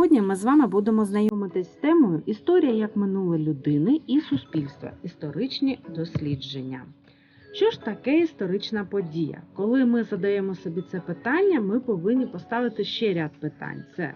Сьогодні ми з вами будемо знайомитись з темою Історія як минуле людини і суспільства. Історичні дослідження. Що ж таке історична подія? Коли ми задаємо собі це питання, ми повинні поставити ще ряд питань: це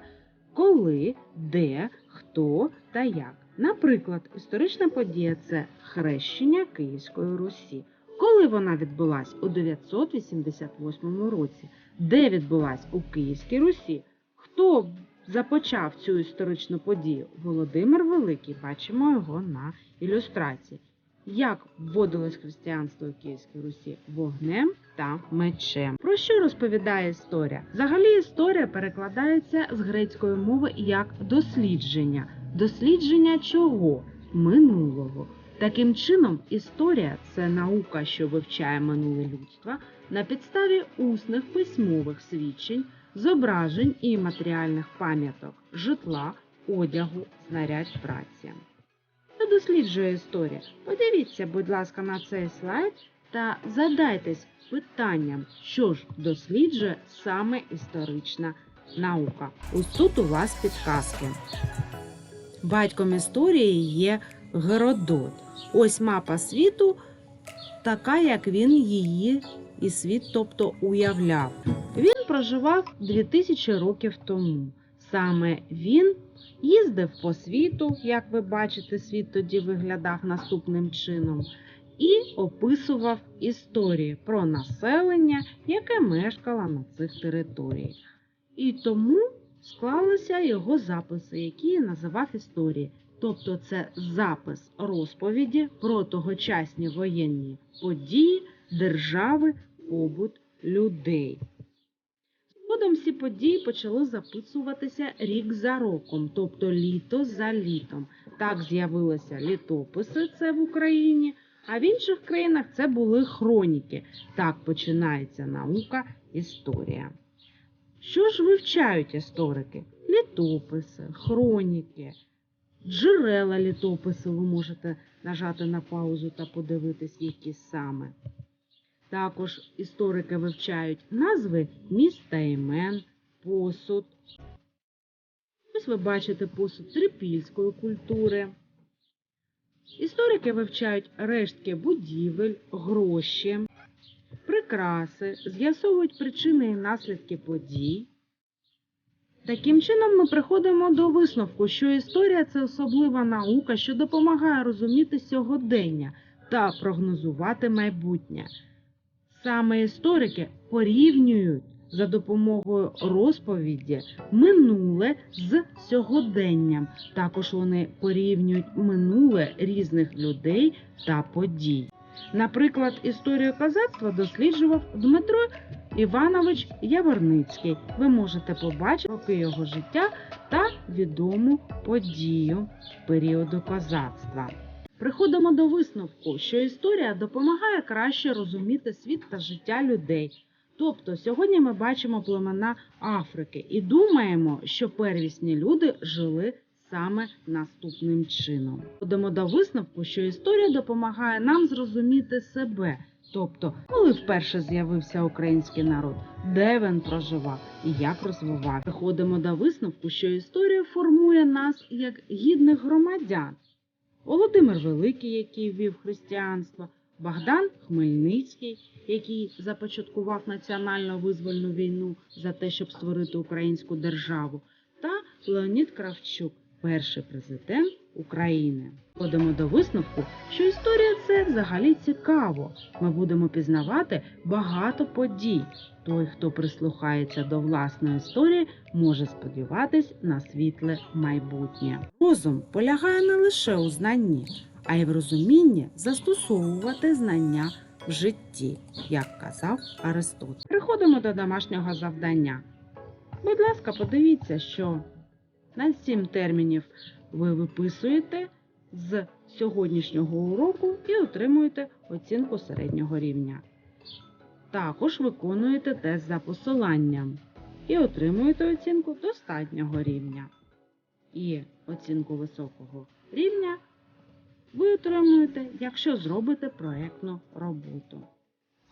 коли, де, хто та як. Наприклад, історична подія це хрещення Київської Русі. Коли вона відбулась у 988 році, де відбулась у Київській Русі? Хто започав цю історичну подію? Володимир Великий, бачимо його на ілюстрації. Як вводилось християнство у Київській Русі вогнем та мечем? Про що розповідає історія? Взагалі історія перекладається з грецької мови як дослідження. Дослідження чого? Минулого. Таким чином, історія це наука, що вивчає минуле людства на підставі усних письмових свідчень, зображень і матеріальних пам'яток, житла, одягу, знарядь праці. Хто досліджує історію? Подивіться, будь ласка, на цей слайд та задайтесь питанням, що ж досліджує саме історична наука. Ось тут у вас підказки. Батьком історії є Геродот. Ось мапа світу, така, як він її і світ, тобто уявляв. Проживав 2000 років тому. Саме він їздив по світу, як ви бачите, світ тоді виглядав наступним чином, і описував історії про населення, яке мешкало на цих територіях. І тому склалися його записи, які називав історії. Тобто це запис розповіді про тогочасні воєнні події, держави, побут людей. Згодом всі події почали записуватися рік за роком, тобто літо за літом. Так з'явилися літописи, це в Україні, а в інших країнах це були хроніки. Так починається наука, історія. Що ж вивчають історики? Літописи, хроніки, джерела літопису. Ви можете нажати на паузу та подивитись, які саме. Також історики вивчають назви міст та імен, посуд. Ось ви бачите посуд трипільської культури. Історики вивчають рештки будівель, гроші, прикраси, з'ясовують причини і наслідки подій. Таким чином, ми приходимо до висновку, що історія це особлива наука, що допомагає розуміти сьогодення та прогнозувати майбутнє. Саме історики порівнюють за допомогою розповіді минуле з сьогоденням. Також вони порівнюють минуле різних людей та подій. Наприклад, історію козацтва досліджував Дмитро Іванович Яворницький. Ви можете побачити роки його життя та відому подію періоду козацтва. Приходимо до висновку, що історія допомагає краще розуміти світ та життя людей. Тобто, сьогодні ми бачимо племена Африки і думаємо, що первісні люди жили саме наступним чином. Приходимо до висновку, що історія допомагає нам зрозуміти себе. Тобто, коли вперше з'явився український народ, де він проживав і як розвивав. Приходимо до висновку, що історія формує нас як гідних громадян. Володимир Великий, який ввів християнство, Богдан Хмельницький, який започаткував національно визвольну війну за те, щоб створити українську державу, та Леонід Кравчук, перший президент України. Ходимо до висновку, що історія це взагалі цікаво. Ми будемо пізнавати багато подій. Той, хто прислухається до власної історії, може сподіватись на світле майбутнє. Розум полягає не лише у знанні, а й в розумінні застосовувати знання в житті, як казав Аристотель. Приходимо до домашнього завдання. Будь ласка, подивіться, що на сім термінів ви виписуєте з сьогоднішнього уроку і отримуєте оцінку середнього рівня. Також виконуєте тест за посиланням і отримуєте оцінку достатнього рівня. І оцінку високого рівня ви отримуєте, якщо зробите проєктну роботу.